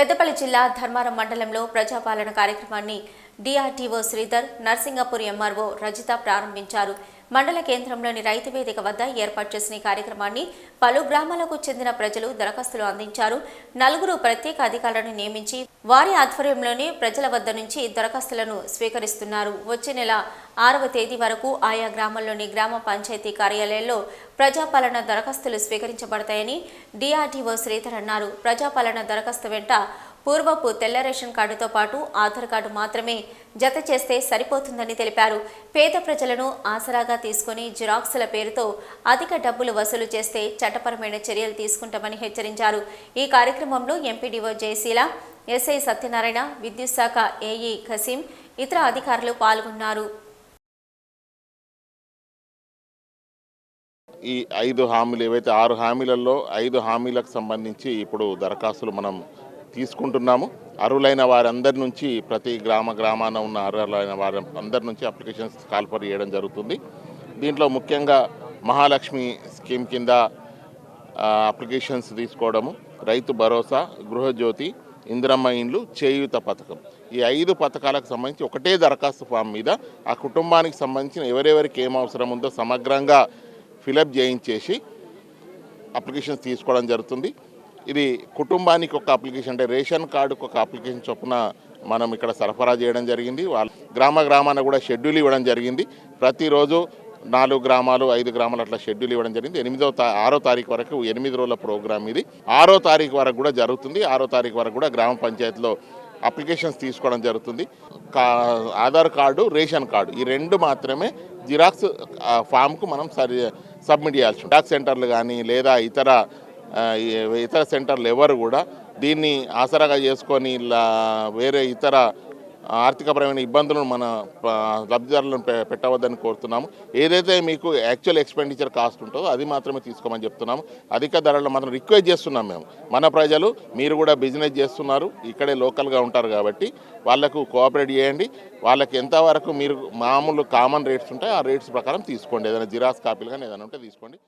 పెద్దపల్లి జిల్లా ధర్మారం మండలంలో ప్రజాపాలన కార్యక్రమాన్ని డిఆర్టీఓ శ్రీధర్ నర్సింగపూర్ ఎంఆర్ఓ రజిత ప్రారంభించారు. మండల కేంద్రంలోని రైతు వేదిక వద్ద ఏర్పాటు చేసిన ఈ కార్యక్రమాన్ని పలు గ్రామాలకు చెందిన ప్రజలు దరఖాస్తులు అందించారు. నలుగురు ప్రత్యేక అధికారులను నియమించి వారి ఆధ్వర్యంలోనే ప్రజల వద్ద నుంచి దరఖాస్తులను స్వీకరిస్తున్నారు. వచ్చే నెల ఆరవ తేదీ వరకు ఆయా గ్రామాల్లోని గ్రామ పంచాయతీ కార్యాలయాల్లో ప్రజాపాలన దరఖాస్తులు స్వీకరించబడతాయని డిఆర్డీఓ శ్రీధర్ అన్నారు. ప్రజాపాలన దరఖాస్తు వెంట పూర్వపు తెల్ల రేషన్ కార్డుతో పాటు ఆధార్ కార్డు మాత్రమే జత చేస్తే సరిపోతుందని తెలిపారు. పేద ప్రజలను ఆసరాగా తీసుకుని జిరాక్సుల పేరుతో అధిక డబ్బులు వసూలు చేస్తే చట్టపరమైన చర్యలు తీసుకుంటామని హెచ్చరించారు. ఈ కార్యక్రమంలో ఎంపీడీఓ జయశీల ఎస్ఐ సత్యనారాయణ విద్యుత్ శాఖ ఏఈ ఖసీం ఇతర అధికారులు పాల్గొన్నారు. ఈ ఐదు హామీలు ఏవైతే ఆరు హామీలలో ఐదు హామీలకు సంబంధించి ఇప్పుడు దరఖాస్తులు మనం తీసుకుంటున్నాము. అర్హులైన వారందరి నుంచి ప్రతి గ్రామ గ్రామాన ఉన్న అర్హులైన వారి అందరి నుంచి అప్లికేషన్స్ కాల్పర్ చేయడం జరుగుతుంది. దీంట్లో ముఖ్యంగా మహాలక్ష్మి స్కీమ్ కింద అప్లికేషన్స్ తీసుకోవడము రైతు భరోసా గృహజ్యోతి ఇందిరమ్మ ఇండ్లు చేయూత పథకం. ఈ ఐదు పథకాలకు సంబంధించి ఒకటే దరఖాస్తు ఫామ్ మీద ఆ కుటుంబానికి సంబంధించిన ఎవరెవరికి ఏం అవసరం ఉందో సమగ్రంగా ఫిలప్ చేయించేసి అప్లికేషన్స్ తీసుకోవడం జరుగుతుంది. ఇది కుటుంబానికి ఒక అప్లికేషన్ అంటే రేషన్ కార్డుకు ఒక అప్లికేషన్ చొప్పున మనం ఇక్కడ సరఫరా చేయడం జరిగింది. వాళ్ళ గ్రామ గ్రామాన కూడా షెడ్యూల్ ఇవ్వడం జరిగింది. ప్రతిరోజు నాలుగు గ్రామాలు ఐదు గ్రామాలు అట్లా షెడ్యూల్ ఇవ్వడం జరిగింది. ఎనిమిదో తా ఆరో తారీఖు వరకు ఎనిమిది రోజుల ప్రోగ్రామ్ ఇది. ఆరో తారీఖు వరకు కూడా జరుగుతుంది. ఆరో తారీఖు వరకు కూడా గ్రామ పంచాయతీలో అప్లికేషన్స్ తీసుకోవడం జరుగుతుంది. కా ఆధార్ కార్డు రేషన్ కార్డు ఈ రెండు మాత్రమే జిరాక్స్ ఫామ్కు మనం సరి సబ్మిట్ చేయాల్సి ఉంటుంది. జిరాక్స్ సెంటర్లు కానీ లేదా ఇతర ఇతర సెంటర్లు ఎవరు కూడా దీన్ని ఆసరాగా చేసుకొని ఇలా వేరే ఇతర ఆర్థికపరమైన ఇబ్బందులను మన లబ్ధిదారులను పె- పెట్టవద్దని కోరుతున్నాము. ఏదైతే మీకు యాక్చువల్ ఎక్స్పెండిచర్ కాస్ట్ ఉంటుందో అది మాత్రమే తీసుకోమని చెప్తున్నాము. అధిక ధరలు మాత్రం రిక్వెస్ట్ చేస్తున్నాం మేము. మన ప్రజలు మీరు కూడా బిజినెస్ చేస్తున్నారు ఇక్కడే లోకల్గా ఉంటారు కాబట్టి వాళ్ళకు కోఆపరేట్ చేయండి. వాళ్ళకి ఎంతవరకు మీరు మామూలు కామన్ రేట్స్ ఉంటాయి ఆ రేట్స్ ప్రకారం తీసుకోండి. ఏదైనా జిరాక్స్ కాపీలు కానీ ఏదైనా ఉంటే తీసుకోండి.